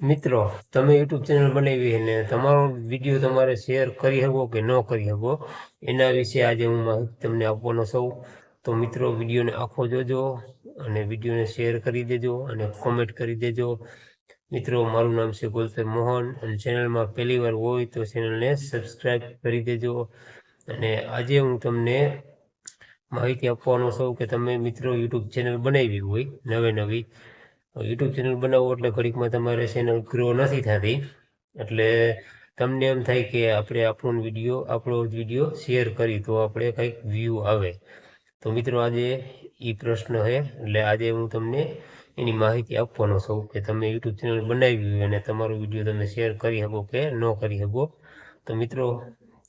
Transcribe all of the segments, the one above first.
મિત્રો, તમે YouTube channel બનાવી અને તમારો વીડિયો તમારે શેર કરી શકો કે ન કરી શકો, એના વિશે આજે હું માહિતી તમને આપવાનો છું. તો મિત્રો, વિડીયોને આખો જોજો અને વિડીયોને શેર કરી દેજો અને કોમેન્ટ કરી દેજો. મિત્રો, મારું નામ છે ગોલતર મોહન અને ચેનલમાં પહેલી વાર હોય તો ચેનલને સબસ્ક્રાઈબ કરી દેજો. અને આજે હું તમને માહિતી આપવાનો છું કે તમે મિત્રો યુટ્યુબ ચેનલ બનાવી હોય નવે નવી યુટ્યુબ ચેનલ બનાવો એટલે ઘડીકમાં તમારે ચેનલ ગ્રો નથી થતી. એટલે તમને એમ થાય કે આપણે આપણો વીડિયો આપણો વીડિયો શેર કરી તો આપણે કંઈક વ્યૂ આવે. તો મિત્રો આજે એ પ્રશ્ન છે. એટલે આજે હું તમને એની માહિતી આપવાનો છું કે તમે યુટ્યુબ ચેનલ બનાવી હોય અને તમારો વીડિયો તમે શેર કરી શકો કે ન કરી શકો. તો મિત્રો,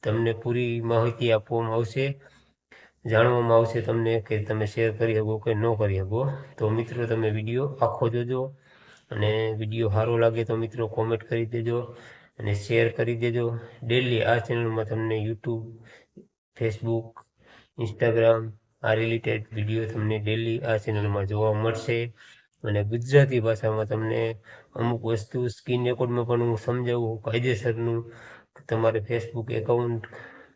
તમને પૂરી માહિતી આપવામાં આવશે. જાણવામાં આવશે તમને કે તમે શેર કરી શકો કે ન કરી શકો. તો મિત્રો, તમે વીડિયો આખો જોજો અને વીડિયો સારો લાગે તો મિત્રો કોમેન્ટ કરી દેજો અને શેર કરી દેજો. ડેલી આ ચેનલમાં તમને યુટ્યુબ ફેસબુક ઇન્સ્ટાગ્રામ આ રિલેટેડ વીડિયો તમને ડેલી આ ચેનલમાં જોવા મળશે. અને ગુજરાતી ભાષામાં તમને અમુક વસ્તુ સ્ક્રીન રેકોર્ડમાં પણ હું સમજાવું, કાયદેસરનું. તમારે ફેસબુક એકાઉન્ટ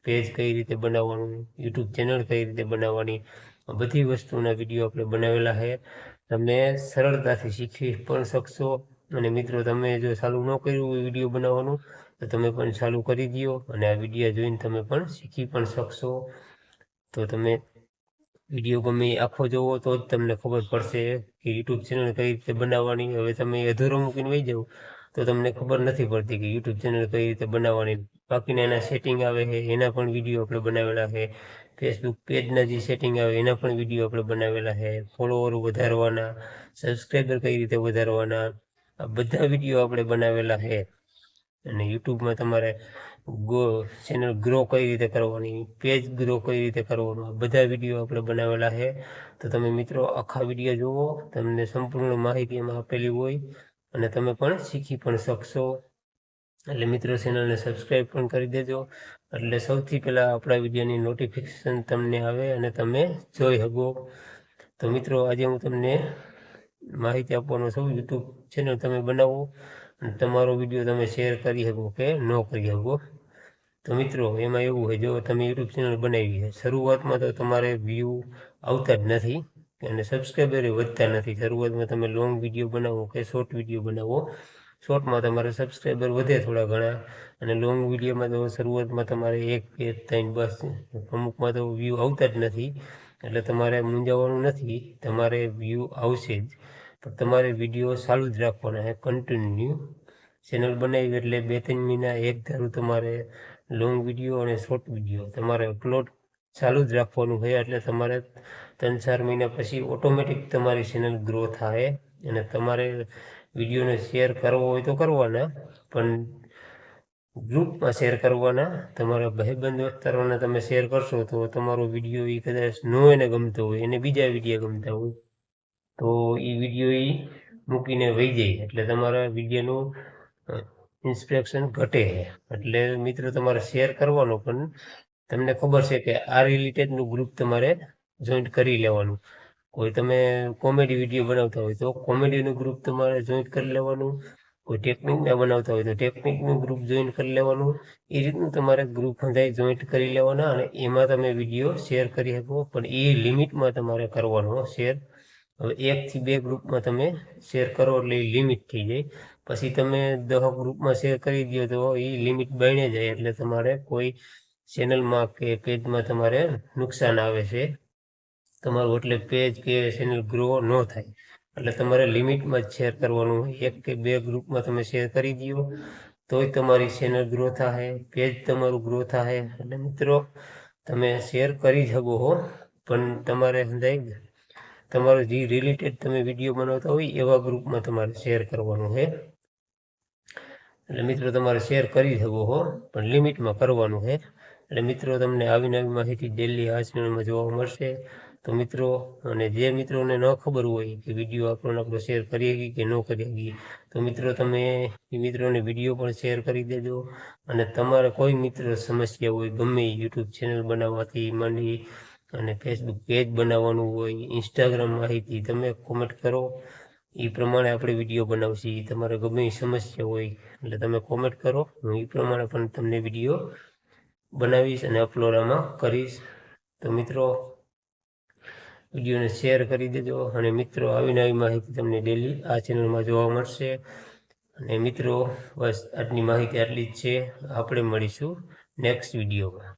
પેજ કઈ રીતે બનાવવાનું યુટ્યુબ ચેનલ કઈ રીતે બનાવવાની બધી વસ્તુના વીડિયો આપણે બનાવેલા છે. તમે સરળતાથી શીખી પણ શકશો. અને મિત્રો, તમે જો ચાલુ ન કર્યું વીડિયો બનાવવાનું, તો તમે પણ ચાલુ કરી દો અને આ વીડિયો જોઈને તમે પણ શીખી પણ શકશો. તો તમે વીડિયો ગમે આખો જોવો, તો જ તમને ખબર પડશે કે યુટ્યુબ ચેનલ કઈ રીતે બનાવવાની. હવે તમે અધૂરો મૂકીને વહી જાઓ. તો તમને ખબર નથી પડતી કે યુટ્યુબ ચેનલ કઈ રીતે બનાવવાની? બાકીના એના સેટિંગ આવે છે, એના પણ વીડિયો આપણે બનાવેલા છે. ફેસબુક પેજના જે સેટિંગ આવે, એના પણ વીડિયો આપણે બનાવેલા છે. ફોલોવર વધારવાના સબસ્ક્રાઈબર કઈ રીતે વધારવાના, આ બધા વીડિયો આપણે બનાવેલા છે. અને યુટ્યુબમાં તમારે ગો ચેનલ ગ્રો કઈ રીતે કરવાની પેજ ગ્રો કઈ રીતે કરવાનું, આ બધા વીડિયો આપણે બનાવેલા છે. તો તમે મિત્રો, આખા વીડિયો જુઓ, તમને સંપૂર્ણ માહિતી એમાં આપેલી હોય. અને તમે પણ શીખી પણ શકશો. એટલે મિત્રો, ચેનલને સબસ્ક્રાઈબ પણ કરી દેજો. એટલે સૌથી પહેલાં આપણા વિડીયોની નોટિફિકેશન તમને આવે અને તમે જોઈ શકો. તો મિત્રો, આજે હું તમને માહિતી આપવાનો છું. યુટ્યુબ ચેનલ તમે બનાવો અને તમારો વીડિયો તમે શેર કરી શકો કે ન કરી શકો. તો મિત્રો, એમાં એવું હોય, જો તમે યુટ્યુબ ચેનલ બનાવી શરૂઆતમાં તો તમારે વ્યૂ આવતા જ નથી. અને સબસ્ક્રાઈબર વધતા નથી. શરૂઆતમાં તમે લોંગ વીડિયો બનાવો કે શોર્ટ વીડિયો બનાવો શોર્ટમાં તમારે સબસ્ક્રાઈબર વધે થોડા ઘણા અને લોંગ વિડીયોમાં તો શરૂઆતમાં તમારે એક, બે, ત્રણ બસ અમુકમાં તો વ્યૂ આવતા જ નથી. એટલે તમારે મૂંઝાવાનું નથી. તમારે વ્યૂ આવશે જ. પણ તમારે વીડિયો ચાલુ જ રાખવાના છે કન્ટિન્યુ ચેનલ બનાવી એટલે બે, ત્રણ મહિના એક ધારું તમારે લોંગ વીડિયો અને શોર્ટ વીડિયો તમારે અપલોડ ચાલુ જ રાખવાનું હોય એટલે તમારે ત્રણ ચાર મહિના પછી ઓટોમેટિક તમારી ચેનલ ગ્રો થાય અને તમારે વિડીયોને શેર કરવો હોય તો કરવાના, પણ ગ્રુપમાં શેર કરવાના, તમારા ભાઈબંધ વિસ્તારોને તમે શેર કરશો તો તમારો વીડિયો એ કદાચ ન એને ગમતો હોય, એને બીજા વીડિયો ગમતા હોય, તો એ વીડિયો એ મૂકીને વહી જાય, એટલે તમારા વિડીયોનું ઇન્સ્પેક્શન ઘટે. એટલે મિત્રો તમારે શેર કરવાનો પણ તમને ખબર છે કે આ રિલેટેડનું ગ્રુપ તમારે જોઈન્ટ કરી લેવાનું. કોઈ તમે કોમેડી વીડિયો બનાવતા હોય તો કોમેડીનું ગ્રુપ તમારે જોઈન્ટ કરી લેવાનું. કોઈ ટેકનિકના બનાવતા હોય તો ટેકનિકનું ગ્રુપ જોઈન કરી લેવાનું. એ રીતનું તમારે ગ્રુપ હંધાઈ જોઈન્ટ કરી લેવાના અને એમાં તમે વીડિયો શેર કરી શકો. પણ એ લિમિટમાં તમારે કરવાનો શેર હવે એકથી બે ગ્રુપમાં તમે શેર કરો એટલે એ લિમિટ થઈ જાય. પછી તમે દહ ગ્રુપમાં શેર કરી દો તો એ લિમિટ બને જાય એટલે તમારે કોઈ ચેનલમાં કે પેજમાં તમારે નુકસાન આવે છે. તમારું એટલે પેજ કે ચેનલ ગ્રો ન થાય. એટલે તમારે લિમિટમાં જ શેર કરવાનું એક કે બે ગ્રુપમાં તમે શેર કરી દો તોય તમારી ચેનલ ગ્રો થાય. પેજ તમારું ગ્રો થાય. એટલે મિત્રો, તમે શેર કરી શકો હો. પણ તમારે સમજાય તમારો જે રિલેટેડ તમે વીડિયો બનાવતા હોય, એવા ગ્રુપમાં તમારે શેર કરવાનું છે. એટલે મિત્રો, તમારે શેર કરી શકો હો. પણ લિમિટમાં કરવાનું છે. એટલે મિત્રો, તમને આવી નવી માહિતી ડેલી આ જોવા મળશે. તો મિત્રો, અને જે મિત્રોને ન ખબર હોય કે વીડિયો આપણને આપણો શેર કરીએ શકીએ કે ન કરી શકીએ, તો મિત્રો, તમે એ મિત્રોને વીડિયો પણ શેર કરી દેજો. અને તમારે કોઈ મિત્ર સમસ્યા હોય, ગમે યુટ્યુબ ચેનલ બનાવવાથી માંડી અને ફેસબુક પેજ બનાવવાનું હોય ઇન્સ્ટાગ્રામ માહિતી, તમે કોમેન્ટ કરો. એ પ્રમાણે આપણે વીડિયો બનાવશી. તમારે ગમે સમસ્યા હોય, એટલે તમે કોમેન્ટ કરો. હું એ પ્રમાણે પણ તમને વીડિયો બનાવીશ અને અપલોડમાં કરીશ. તો મિત્રો, વિડીયોને શેર કરી દેજો અને મિત્રો આવી માહિતી તમને ડેલી આ ચેનલમાં જોવા મળશે. અને મિત્રો, બસ આજની માહિતી આટલી જ છે. આપણે મળીશું નેક્સ્ટ વિડીયોમાં.